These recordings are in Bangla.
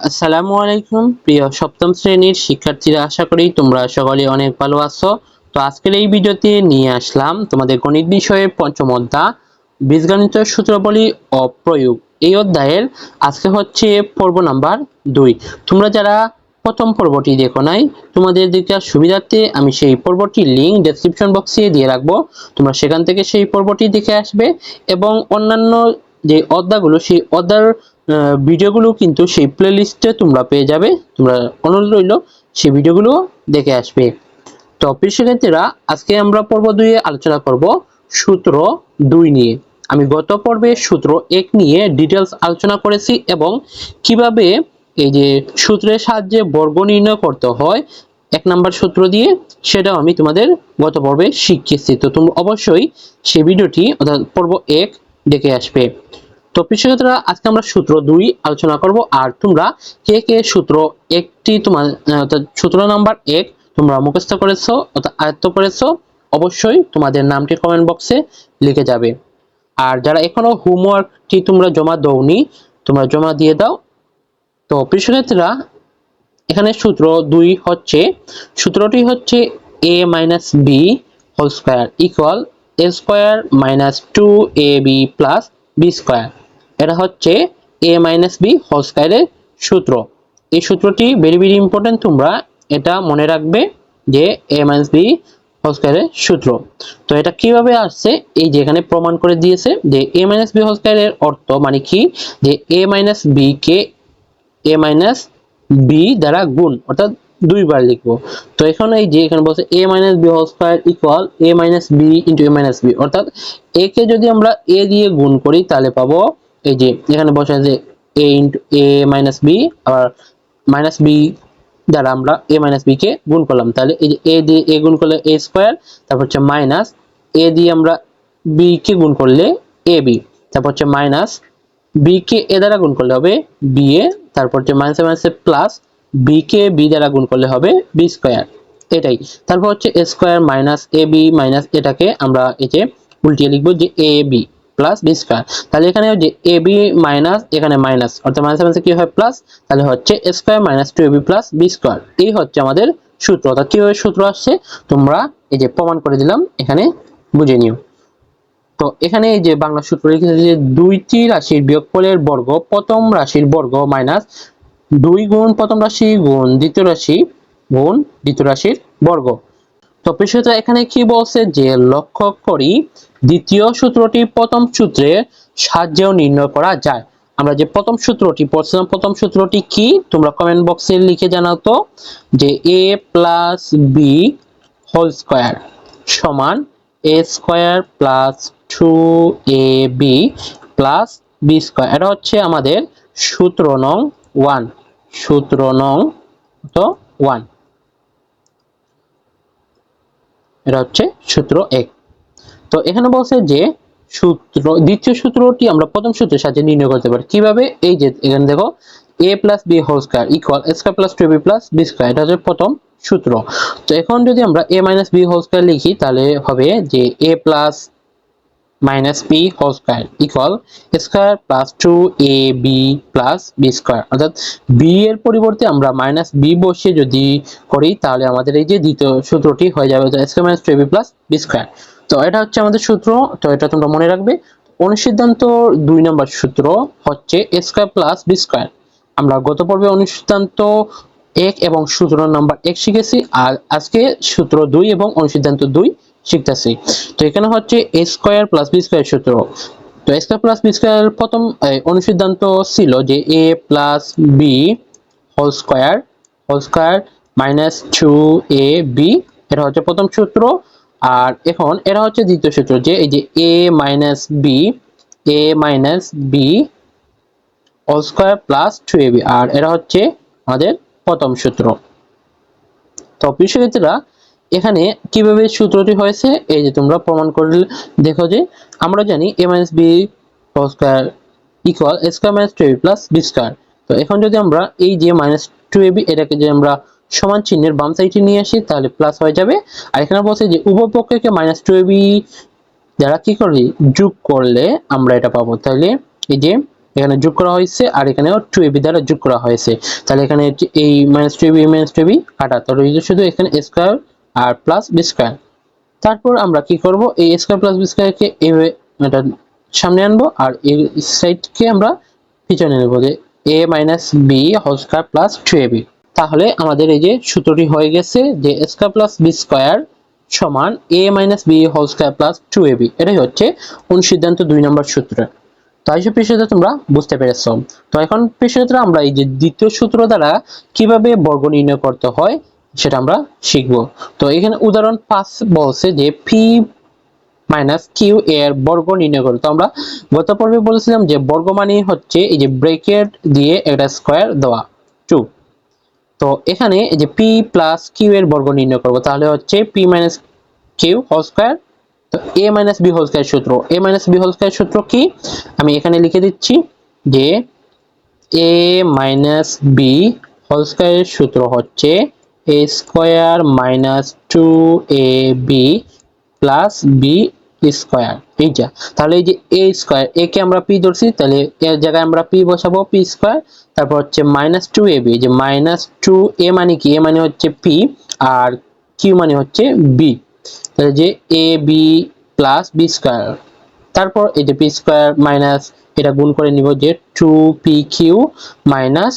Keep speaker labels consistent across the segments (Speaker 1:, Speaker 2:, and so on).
Speaker 1: আসসালামু আলাইকুম। প্রিয় সপ্তম শ্রেণির শিক্ষার্থীরা আশা করি তোমরা সকলে অনেক ভালো আছো। তো আজকের এই ভিডিওতে নিয়ে আসলাম তোমাদের গণিত বিষয়ের পঞ্চম অধ্যায় বীজগণিত সূত্রাবলী ও প্রয়োগ। এই অধ্যায়ের আজকে হচ্ছে পর্ব নাম্বার দুই। তোমরা যারা প্রথম পর্বটি দেখো নাই তোমাদের দেখার সুবিধার্থে আমি সেই পর্বটির লিঙ্ক ডেসক্রিপশন বক্সে দিয়ে রাখব। তোমরা সেখান থেকে সেই পর্বটি দেখে আসবে এবং অন্যান্য যে অধ্যায়গুলো সেই অধ্যায়ের আহ, ভিডিওগুলো কিন্তু সেই প্লেলিস্টে তোমরা পেয়ে যাবে। তোমরা অনুরোধ রইল, সেই ভিডিওগুলো দেখে আসবে। তো প্রিয় শিক্ষার্থীরা, আজকে আমরা পর্ব দুইয়ে আলোচনা করব সূত্র দুই নিয়ে। আমি গত পর্বে সূত্র এক নিয়ে ডিটেলস আলোচনা করেছি এবং কীভাবে এই যে সূত্রের সাহায্যে বর্গ নির্ণয় করতে হয়, এক নাম্বার সূত্র দিয়ে, সেটাও আমি তোমাদের গত পর্বে শিখিয়েছি। তো তোমরা অবশ্যই সেই ভিডিওটি অর্থাৎ পর্ব এক দেখে আসবে। তো পিছনেরা আজকে আমরা সূত্র দুই আলোচনা করব, আর তোমরা কে কে সূত্র একটি তোমার সূত্র নাম্বার এক তোমরা মুখস্থ করেছ, অর্থাৎ আয়ত্ত করেছ, অবশ্যই তোমাদের নামটি কমেন্ট বক্সে লিখে যাবে। আর যারা এখনও হোমওয়ার্কটি তোমরা জমা দাওনি, তোমরা জমা দিয়ে দাও। তো পিছনেরা এখানে সূত্র দুই হচ্ছে, সূত্রটি হচ্ছে A minus B whole square equal A square minus two A B plus B square এটা হচ্ছে এ মাইনাস বি হোল স্কোয়ারের সূত্র। এই সূত্রটি ভেরি ভেরি ইম্পর্টেন্ট তোমরা এটা মনে রাখবে যে এ মাইনাস বি হোল স্কোয়ারের সূত্র। তো এটা কীভাবে আসছে? এই যে এখানে প্রমাণ করে দিয়েছে যে এ মাইনাস বি হোল স্কোয়ারের অর্থ মানে কি? যে এ মাইনাস বি কে এ মাইনাস বি দ্বারা গুণ, অর্থাৎ দুইবার লিখব। তো এখন এই যে এখানে বলছে A minus B whole square equal A minus B into A minus B অর্থাৎ এ কে যদি আমরা এ দিয়ে গুণ করি তাহলে পাবো এই যে এখানে বসে আছে A into A minus B আবার মাইনাস বি দ্বারা আমরা এ মাইনাস বি কে গুণ করলাম। তাহলে এই যে এ দিয়ে এ গুণ করলে এ স্কোয়ার তারপর হচ্ছে মাইনাস এ দিয়ে আমরা বি কে গুণ করলে এ বি তারপর হচ্ছে মাইনাস বি কে এ দ্বারা গুণ করলে হবে বি এ তারপর যে মাইনাসে মাইনাসে প্লাস বি কে বি দ্বারা গুণ করলে হবে বি স্কোয়ার এটাই। তারপর হচ্ছে square minus A B minus এটাকে আমরা এই যে উল্টিয়ে লিখব যে A B plus B square তাহলে এখানে যে এ বি মাইনাস এখানে মাইনাস অর্থাৎ মাইনাসে মাইনাসে কি হয় প্লাস তাহলে হচ্ছে square minus two A B plus B square এই হচ্ছে আমাদের সূত্র। অর্থাৎ কীভাবে সূত্র আসছে? তোমরা এই যে প্রমাণ করে দিলাম, এখানে বুঝে নিও। তো এখানে যে বাংলা সূত্র লিখেছে যে দুইটি রাশির বিয়োগফলের বর্গ, প্রথম রাশির বর্গ মাইনাস দুই গুণ প্রথম রাশি গুণ দ্বিতীয় রাশি গুণ দ্বিতীয় রাশির বর্গ। তো বিষয়টা এখানে কি বলছে? যে লক্ষ্য করি দ্বিতীয় সূত্রটি প্রথম সূত্রে সাহায্যেও নির্ণয় করা যায়। আমরা যে প্রথম সূত্রটি পড়ছিলাম, প্রথম সূত্রটি কি? তোমরা কমেন্ট বক্সে লিখে জানাও তো যে A plus B whole square সমান A square plus two A B plus B square এটা হচ্ছে আমাদের সূত্র নং ওয়ান সূত্র নং তো ওয়ান এটা হচ্ছে সূত্র এক। তো এখানে বলছে যে সূত্র, দ্বিতীয় সূত্রটি আমরা প্রথম সূত্রের সাহায্যে নির্ণয় করতে পারি। কীভাবে? এই যে এখানে দেখো A plus B whole square equal square plus two B plus B square এটা হচ্ছে প্রথম সূত্র। তো এখন যদি আমরা A minus B whole square লিখি, তাহলে হবে যে A plus minus B whole square equal square plus two A B plus B square অর্থাৎ বি এর পরিবর্তে আমরা মাইনাস বি বসিয়ে যদি করি, তাহলে আমাদের এই যে দ্বিতীয় সূত্রটি হয়ে যাবে square minus two B plus B square তো এটা হচ্ছে আমাদের সূত্র, তো এটা তোমরা মনে রাখবে। অনুসিদ্ধান্ত দুই নম্বর সূত্র হচ্ছে A square plus B square আমরা গত পর্বে অনুসিদ্ধান্ত এক এবং সূত্র নাম্বার এক শিখেছি, আর আজকে সূত্র দুই এবং অনুসিদ্ধান্ত দুই শিখতেছি। তো এখানে হচ্ছে A square plus B square সূত্র। তো A square plus B square প্রথম অনুসিদ্ধান্ত ছিল যে A plus B whole square whole square minus two A B এটা হচ্ছে প্রথম সূত্র। আর এখন এটা হচ্ছে দ্বিতীয় সূত্র যে এই যে A minus B A minus B all square plus two A B আর এটা হচ্ছে আমাদের প্রথম সূত্র। তো বিষয়ক্ষেত্রা এখানে কীভাবে সূত্রটি হয়েছে, এই যে তোমরা প্রমাণ করলে দেখো যে আমরা জানি A minus B all square equal A square minus two A B plus B square তো এখন যদি আমরা এই যে মাইনাস টু এবি এটাকে যে আমরা সমান চিহ্নের বাম সাইডে নিয়ে আসি, তাহলে প্লাস হয়ে যাবে। আর এখানে বলছে যে, উভয় পক্ষকে মাইনাস টু এবি যারা কি করলি? যোগ করলে আমরা এটা পাবো। তাহলে এই যে, এখানে যোগ করা হয়েছে আর এখানেও টু এবি দ্বারা যোগ করা হয়েছে। তাহলে এখানে এই minus two A B minus two A B কাটা। তো রইল শুধু এখানে স্কোয়ার আর প্লাস বি স্কোয়ার তারপর আমরা কি করব? এই স্কোয়ার প্লাস বি স্কোয়ারকে এটা সামনে আনব আর এই সাইডকে আমরা পিছনে নেব যে A minus B whole square plus two A B তাহলে আমাদের এই যে সূত্রটি হয়ে গেছে যে স্কোয়ার প্লাস বি স্কোয়ার সমান A minus B whole square plus two A B এটাই হচ্ছে অনুসিদ্ধান্ত দুই নম্বর সূত্র। তো এইসব পেশাতে তোমরা বুঝতে পেরেছ। তো এখন পেশাতে আমরা এই যে দ্বিতীয় সূত্র দ্বারা কীভাবে বর্গ নির্ণয় করতে হয় সেটা আমরা শিখব। তো এখানে উদাহরণ পাঁচ বলছে যে পি মাইনাস কিউ এর বর্গ নির্ণয় করো। তো আমরা গত পর্বে বলেছিলাম যে বর্গ মানে হচ্ছে এই যে ব্রেকেট দিয়ে একটা স্কোয়ার দেওয়া। তো এখানে যে পি প্লাস কিউ এর বর্গ নির্ণয় করব, তাহলে হচ্ছে P minus Q whole square তো A minus B whole square সূত্র। A minus B whole square সূত্র কি? আমি এখানে লিখে দিচ্ছি যে এ মাইনাস বি হোল স্কোয়ারের সূত্র হচ্ছে A square minus two A B plus B square এইটা তাহলে এই যে এ স্কোয়ার এ কে আমরা পি ধরছি, তাহলে এর জায়গায় আমরা পি বসাবো পি স্কোয়ার তারপর হচ্ছে মাইনাস টু এ বি যে মাইনাস টু এ মানে কি? এ মানে হচ্ছে পি আর কিউ মানে হচ্ছে বি তাহলে যে A B plus B square তারপর এই যে পি স্কোয়ার মাইনাস এটা গুণ করে নিব যে two P Q minus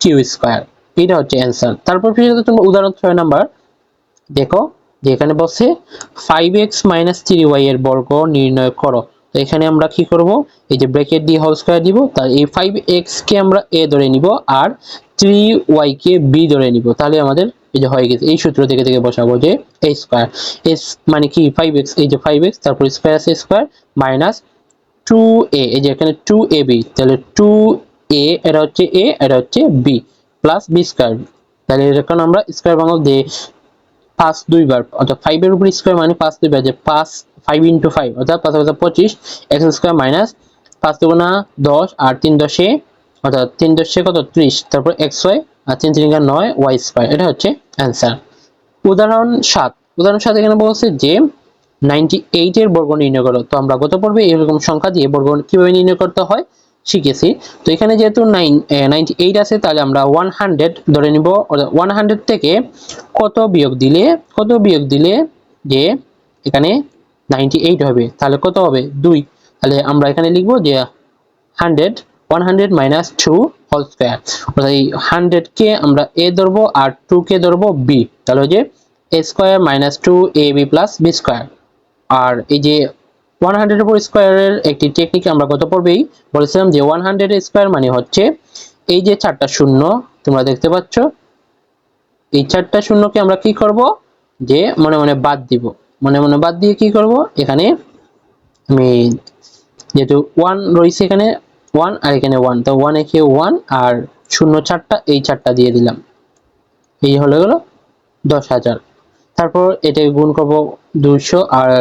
Speaker 1: Q square এটা হচ্ছে অ্যান্সার তারপর ফিরে তোমরা উদাহরণ ছয় নাম্বার, দেখো যে এখানে five X minus three Y এর বর্গ নির্ণয় করো। তো এখানে আমরা কি করব? এই যে ব্র্যাকেট দিয়ে হোল স্কোয়ার দিব তার এই ফাইভ এক্স কে আমরা এ ধরে নিব আর থ্রি ওয়াই কে বি ধরে নিব। তাহলে আমাদের এই যে হয়ে গেছে, এই সূত্র থেকে থেকে বসাবো যে এ স্কোয়ার এস মানে কি? ফাইভ এক্স এই যে ফাইভ এক্স তারপর স্কয়ার আছে স্কয়ার মাইনাস টু এ এই যে এখানে টু এ বি তাহলে টু এ এটা হচ্ছে এ এটা হচ্ছে বি প্লাস বি স্কোয়ার তাহলে এরকম আমরা স্কোয়ার বাংলা দিয়ে পাঁচ দুইবার, অর্থাৎ ফাইভের উপর স্কোয়ার মানে পাঁচ দুইবার, যে পাঁচ ফাইভ ইন্টু ফাইভ অর্থাৎ পাঁচ হাজার পঁচিশ এক্স স্কোয়ার মাইনাস পাঁচ দুগুণা দশ আর তিন দশে, অর্থাৎ তিন দশে কত? ত্রিশ। তারপর এক্স ওয়াই আর তিন তিন নয় ওয়াই স্কোয়ার এটা হচ্ছে অ্যান্সার উদাহরণ সাত। উদাহরণ সাত এখানে বলছে যে নাইনটি এইটের বর্গ নির্ণয় করো। তো আমরা গত পর্বে এরকম সংখ্যা দিয়ে বর্গ কীভাবে নির্ণয় করতে হয়? শিখেছি। তো এখানে যেহেতু নাইন নাইনটি এইট আছে, তাহলে আমরা ওয়ান হান্ড্রেড ধরে নিব। ওয়ান হান্ড্রেড থেকে কত বিয়োগ দিলে, কত বিয়োগ দিলে যে এখানে নাইনটি এইট হবে? তাহলে কত হবে? দুই। তাহলে আমরা এখানে লিখব যে hundred one hundred minus two whole square অর্থাৎ এই হান্ড্রেডকে আমরা এ ধরবো আর টু কে ধরবো বি তাহলে যে A square minus two A B plus B square আর এই যে ওয়ান হান্ড্রেড উপর স্কোয়ারের একটি টেকনিক আমরা গত পর্বেই বলেছিলাম যে ওয়ান হান্ড্রেড স্কোয়ার মানে হচ্ছে এই যে চারটা শূন্য, তোমরা দেখতে পাচ্ছ। এই চারটা শূন্যকে আমরা কি করব? যে মনে মনে বাদ দিব। মনে মনে বাদ দিয়ে কি করব? এখানে আমি যেহেতু ওয়ান রয়েছে এখানে ওয়ান আর এখানে ওয়ান তো ওয়ান একে ওয়ান আর শূন্য চারটা, এই চারটা দিয়ে দিলাম। এই হলো গেল দশ হাজার। তারপর এটাকে গুণ করব দুশো আর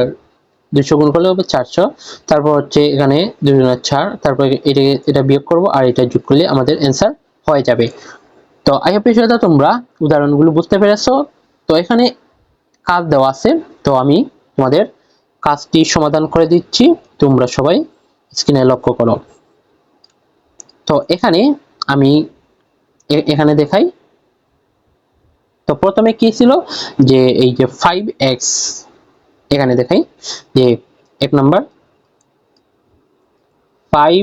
Speaker 1: দুশো গুণ করলে হবে চারশো। তারপর হচ্ছে এখানে দুজনের চার, তারপর এটা এটা বিয়োগ করব আর এটা যোগ করলে আমাদের অ্যান্সার হয়ে যাবে। তো আই হোপ বিষয়টা তোমরা উদাহরণগুলো বুঝতে পেরেছ। তো এখানে কাজ দেওয়া আছে। তো আমি তোমাদের কাজটি সমাধান করে দিচ্ছি। তোমরা সবাই স্ক্রিনে লক্ষ্য করো। তো এখানে আমি এখানে দেখাই। তো প্রথমে কি ছিল? যে এই যে ফাইভ এক্স এখানে দেখাই যে এক number five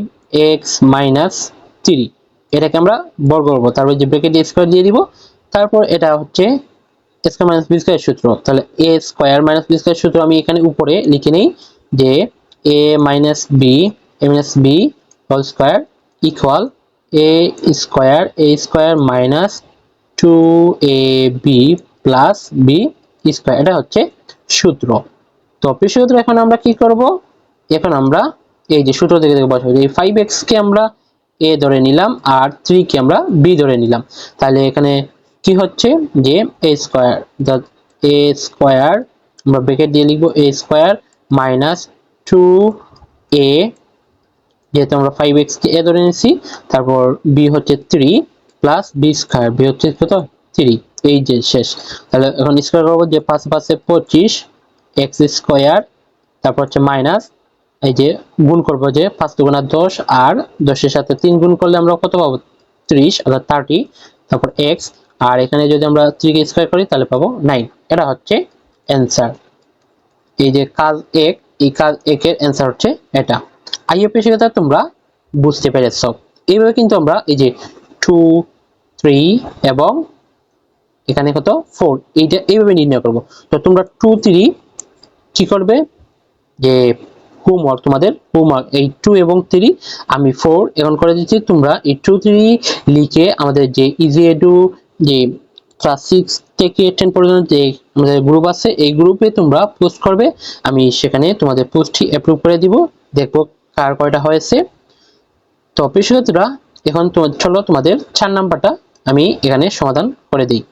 Speaker 1: X minus three এটাকে আমরা বর্গ করব। তারপর যে ব্রেকেট স্কোয়ার দিয়ে দিব, তারপর এটা হচ্ছে স্কোয়ার মাইনাস বি স্কোয়ার সূত্র। তাহলে A square minus B square সূত্র আমি এখানে উপরে লিখে নিই যে A minus B A minus B whole square equal A square A square minus two A B plus B square এটা হচ্ছে সূত্র। তো সূত্র এখন আমরা কি করব? এখন আমরা এই যে সূত্র থেকে থেকে বসাবো এই ফাইভ কে আমরা এ ধরে নিলাম আর থ্রি কে আমরা বি ধরে নিলাম। তাহলে এখানে কি হচ্ছে? যে এ স্কোয়ার এ স্কোয়ার আমরা ব্রেকেট দিয়ে লিখব A square minus two A যেহেতু আমরা ফাইভ কে এ ধরে নিচ্ছি তারপর বি হচ্ছে three plus B square B হচ্ছে কত? থ্রি এই যে শেষ। তাহলে এখন স্কোয়ার করব যে পাঁচ পাশে পঁচিশ এক্স স্কোয়ার, তারপর হচ্ছে মাইনাস, এই যে গুণ করব যে পাঁচ দুগুণা দশ আর দশের সাথে তিন গুণ করলে আমরা কত পাবো? ত্রিশ, অর্থাৎ থার্টি তারপর এক্স আর এখানে যদি আমরা থ্রিকে স্কোয়ার করি তাহলে পাবো নাইন এটা হচ্ছে অ্যান্সার এই যে কাজ এক, এই কাজ একের অ্যান্সার হচ্ছে এটা। আইএপি শিক্ষার্থীরা তোমরা বুঝতে পেরেছ। এইভাবে কিন্তু আমরা এই যে টু থ্রি এবং এখানে কত? ফোর এইটা এইভাবে নির্ণয় করব। তো তোমরা টু থ্রি কি করবে? যে হোমওয়ার্ক তোমাদের হোমওয়ার্ক এই টু এবং থ্রি আমি ফোর এখন করে দিচ্ছি। তোমরা এই টু থ্রি লিখে আমাদের যে ইজি এডু যে ক্লাস সিক্স থেকে টেন পর্যন্ত যে আমাদের গ্রুপ আছে, এই গ্রুপে তোমরা পোস্ট করবে। আমি সেখানে তোমাদের পোস্টটি অ্যাপ্রুভ করে দিব। দেখব কার কয়টা হয়েছে। তো প্রিয় এখন তোমার চলো তোমাদের চার নাম্বারটা আমি এখানে সমাধান করে দিই।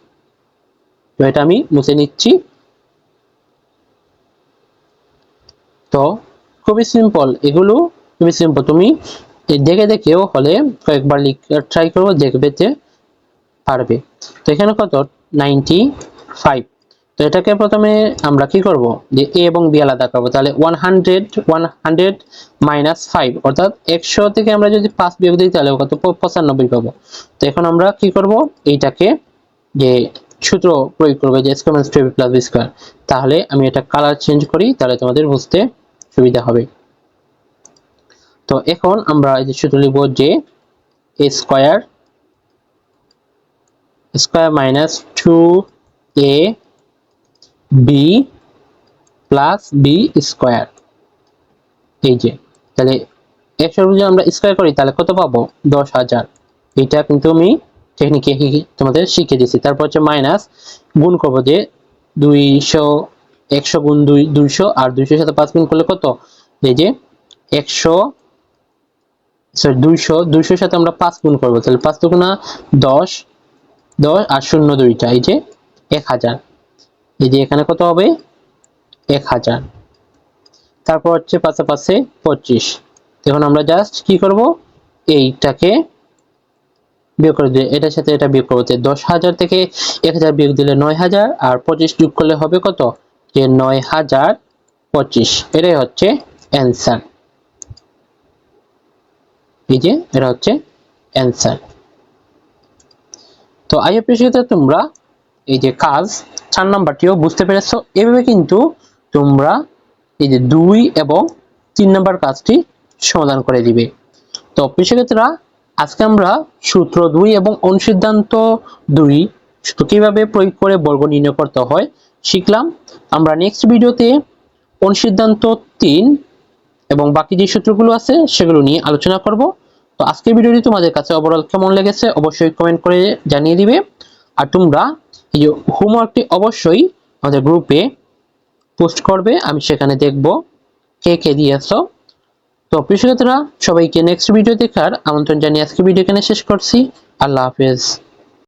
Speaker 1: তো এটা আমি মুছে নিচ্ছি। তো খুবই সিম্পল এগুলো খুবই সিম্পল তুমি দেখে দেখেও হলে কয়েকবার ট্রাই করব দেখবে যে পারবে। তো এখানে কত? নাইনটি ফাইভ তো এটাকে প্রথমে আমরা কি করব? যে এ এবং বি আলাদা করব। তাহলে one hundred one hundred minus five অর্থাৎ একশো থেকে আমরা যদি পাঁচ বিয়োগ দিই, তাহলে কত? পঁচানব্বই পাবো। তো এখন আমরা কি করব? এইটাকে যে সূত্র প্রয়োগ করব যে square minus two plus B square তাহলে আমি এটা কালার চেঞ্জ করি, তাহলে তোমাদের বুঝতে সুবিধা হবে। তো এখন আমরা এই যে সূত্র লিখব যে A square square minus two A B plus B square এই যে, তাহলে একশো যদি আমরা স্কোয়ার করি, তাহলে কত পাবো? দশ হাজার। এটা কিন্তু আমি টেকনিকে তোমাদের শিখিয়ে দিচ্ছি তারপর হচ্ছে মাইনাস গুণ করব যে দুইশো, একশো গুণ দুই, দুইশো, আর দুইশোর সাথে পাঁচ গুণ করলে কত? এই যে একশো সরি দুইশো, দুইশোর সাথে আমরা পাঁচ গুণ করব। তাহলে পাঁচ দুগুণা দশ দশ আর শূন্য দুইটা, এই যে এক হাজার। এই যে এখানে কত হবে? এক হাজার। তারপর হচ্ছে পাশাপাশি পঁচিশ। এখন আমরা জাস্ট কি করব? এইটাকে বিয়োগ করে দিলে এটার সাথে এটা বিয়োগ করতে দশ হাজার থেকে এক হাজার বিয়োগ দিলে নয় হাজার, আর পঁচিশ যোগ করলে হবে কত? যে নয় হাজার পঁচিশ। এটাই হচ্ছে অ্যান্সার এই যে এটা হচ্ছে অ্যান্সার তো আই এপ্রিসিয়েট তোমরা এই যে কাজ, চার নাম্বারটিও বুঝতে পেরেছ। এভাবে কিন্তু তোমরা এই যে দুই এবং তিন নাম্বার কাজটি সমাধান করে দিবে। তো প্রিয়ক্ষেত্রা আজকে আমরা সূত্র দুই এবং অনুসিদ্ধান্ত দুই কীভাবে প্রয়োগ করে বর্গ নির্ণয় করতে হয় শিখলাম। আমরা নেক্সট ভিডিওতে অনুসিদ্ধান্ত তিন এবং বাকি যে সূত্রগুলো আছে সেগুলো নিয়ে আলোচনা করব। তো আজকের ভিডিওটি তোমাদের কাছে ওভারঅল কেমন লেগেছে অবশ্যই কমেন্ট করে জানিয়ে দিবে। আর তোমরা এই যে হোমওয়ার্কটি অবশ্যই আমাদের গ্রুপে পোস্ট করবে। আমি সেখানে দেখব কে কে দিয়েছ। তো প্রিয় সবাইকে নেক্সট ভিডিও দেখার আমন্ত্রণ জানিয়ে আজকে ভিডিও এখানে শেষ করছি। আল্লাহ হাফেজ।